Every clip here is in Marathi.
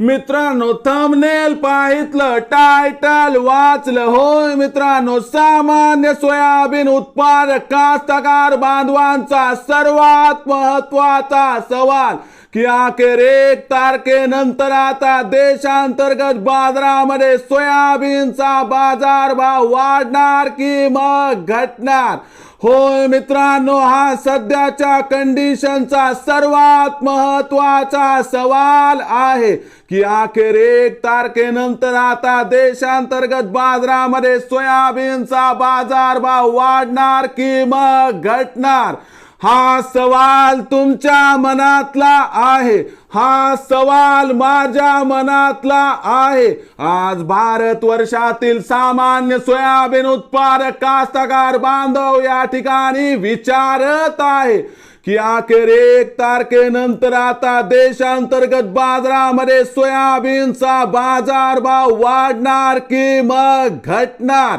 मित्रांनो थंबनेल पाहितलं टायटल वाचलं. होय मित्रांनो सामान्य सोयाबीन उत्पादक कास्तकार बांधवांचा सर्वात महत्त्वाचा सवाल की अखेर एक तारखेनंतर आता देशांतर्गत बाजारामध्ये सोयाबीनचा बाजारभाव वाढणार की मग घटणार? होय मित्रांनो हा सध्याच्या कंडिशनचा सर्वात महत्त्वाचा सवाल आहे की अखेर एक तारखेनंतर आता देशांतर्गत बाजारामध्ये सोयाबीनचा बाजारभाव वाढणार की मग घटणार? हा सवाल तुमच्या मनातला आहे. हा सवाल माझ्या मनातला आहे. आज भारत वर्षातील सामान्य सोयाबीन उत्पादक कास्तकार बांधव या ठिकाणी विचारत आहे की अखेर एक तारखेनंतर आता देशांतर्गत बाजारामध्ये सोयाबीनचा बाजारभाव वाढणार की मग घटणार?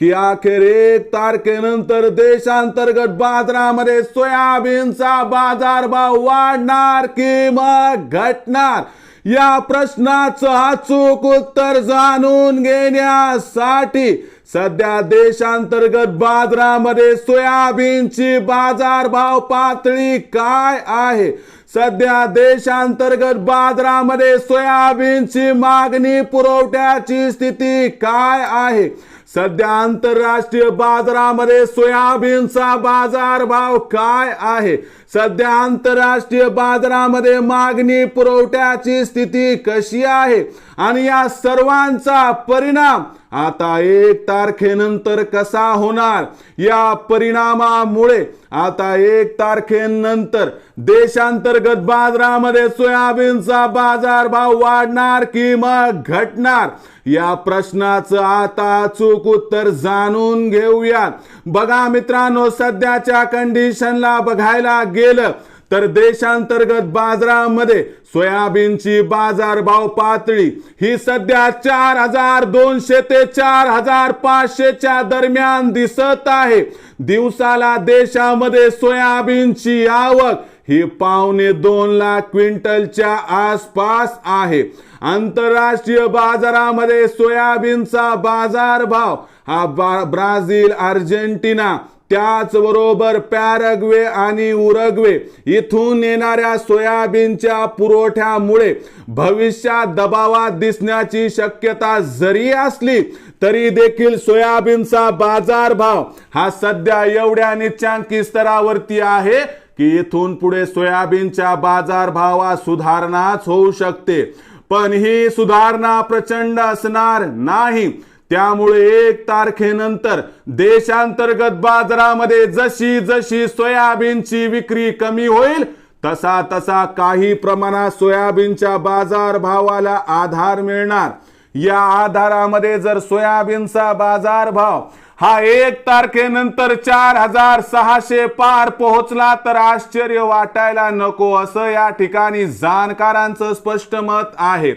की अखेर एक तारखेनंतर देशांतर्गत बाजारामध्ये सोयाबीनचा बाजारभाव वाढणार की मग घटणार? या प्रश्नाचं अचूक उत्तर जाणून घेण्यासाठी सध्या देशांतर्गत बाजारामध्ये सोयाबीनची बाजारभाव पातळी काय आहे? सध्या देशांतर्गत बाजारामध्ये सोयाबीनची मागणी पुरवठ्याची स्थिती काय आहे? सध्या आंतरराष्ट्रीय बाजारामध्ये सोयाबीनचा बाजारभाव काय आहे? सध्या आंतरराष्ट्रीय बाजारामध्ये मागणी पुरवठ्याची स्थिती कशी आहे? आणि या सर्वांचा परिणाम आता एक तारखेनंतर कसा होणार? या परिणामामुळे आता एक तारखेनंतर देशांतर्गत बाजारामध्ये सोयाबीनचा बाजारभाव वाढणार की मग घटणार? या प्रश्नाचं आता चूक अचूक उत्तर जाणून घेऊयात बघा मित्रांनो सध्याच्या कंडिशनला बघायला गेलं तर देशांतर्गत बाजारामध्ये सोयाबीनची बाजारभाव पातळी ही सध्या चार हजार दोनशे ते चार हजार पाचशेच्या दरम्यान दिसत आहे. दिवसाला देशामध्ये सोयाबीनची आवक ही पावणे दोन लाख क्विंटलच्या आसपास आहे. आंतरराष्ट्रीय बाजारामध्ये सोयाबीनचा बाजारभाव हा बा ब्राझील अर्जेंटिना त्याचबरोबर पॅरग्वे आणि उरग्वे इथून येणाऱ्या सोयाबीनच्या पुरवठ्यामुळे भविष्यात दबावात दिसण्याची शक्यता जरी असली तरी देखील सोयाबीनचा बाजारभाव हा सध्या एवढ्या निच्चांकी स्तरावरती आहे. की इथून पुढे सोयाबीनच्या बाजारभावात सुधारणाच होऊ शकते. पण ही सुधारणा प्रचंड असणार नाही. त्यामुळे एक तारखेनंतर देशांतर्गत बाजारामध्ये जशी जशी सोयाबीनची विक्री कमी होईल तसा तसा काही प्रमाणात सोयाबीनच्या बाजार भावाला आधार मिळणार. या आधारामध्ये जर सोयाबीनचा बाजार भाव हा एक तारखेनंतर चार हजार सहाशे पार पोहोचला तर आश्चर्य वाटायला नको असं या ठिकाणी जाणकारांचं स्पष्ट मत आहे.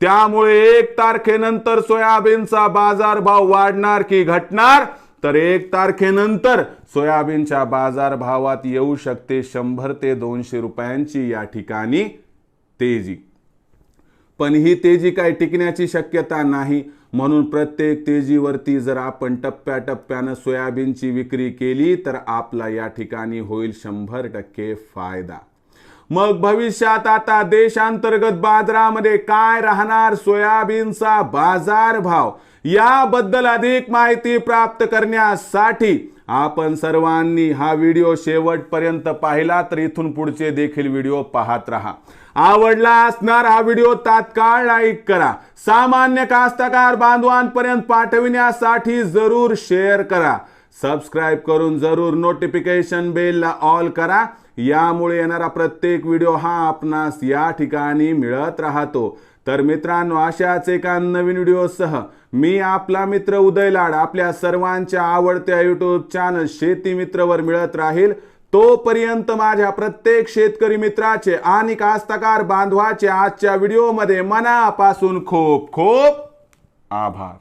त्यामुळे एक तारखेनंतर सोयाबीनचा बाजारभाव वाढणार की घटणार? तर एक तारखेनंतर सोयाबीनच्या बाजारभावात येऊ शकते शंभर ते दोनशे रुपयांची या ठिकाणी तेजी. पण ही तेजी काय टिकण्याची शक्यता नाही. म्हणून प्रत्येक तेजीवरती जर आपण टप्प्याटप्प्यानं सोयाबीनची विक्री केली तर आपला या ठिकाणी होईल शंभर टक्के फायदा. मग भविष्यात आता देशांतर्गत बाजारामध्ये काय राहणार सोयाबीनचा बाजार भाव याबद्दल अधिक माहिती प्राप्त करण्यासाठी आपण सर्वांनी हा व्हिडिओ शेवटपर्यंत पाहिला तर इथून पुढचे देखील व्हिडिओ पाहत राहा. आवडला असणार हा व्हिडिओ तात्काळ लाईक करा. सामान्य कास्तकार बांधवांपर्यंत पाठविण्यासाठी जरूर शेअर करा. सबस्क्राईब करून जरूर नोटिफिकेशन बेलला ऑल करा. यामुळे येणारा प्रत्येक व्हिडिओ हा आपणास या ठिकाणी मिळत राहतो. तर मित्रांनो अशाच एका नवीन व्हिडिओसह मी आपला मित्र उदय लाड आपल्या सर्वांच्या आवडत्या युट्यूब चॅनल शेती मित्रवर मिळत राहील. तोपर्यंत माझ्या प्रत्येक शेतकरी मित्राचे आणि कास्तकार बांधवाचे आजच्या व्हिडिओमध्ये मनापासून खूप खूप आभार.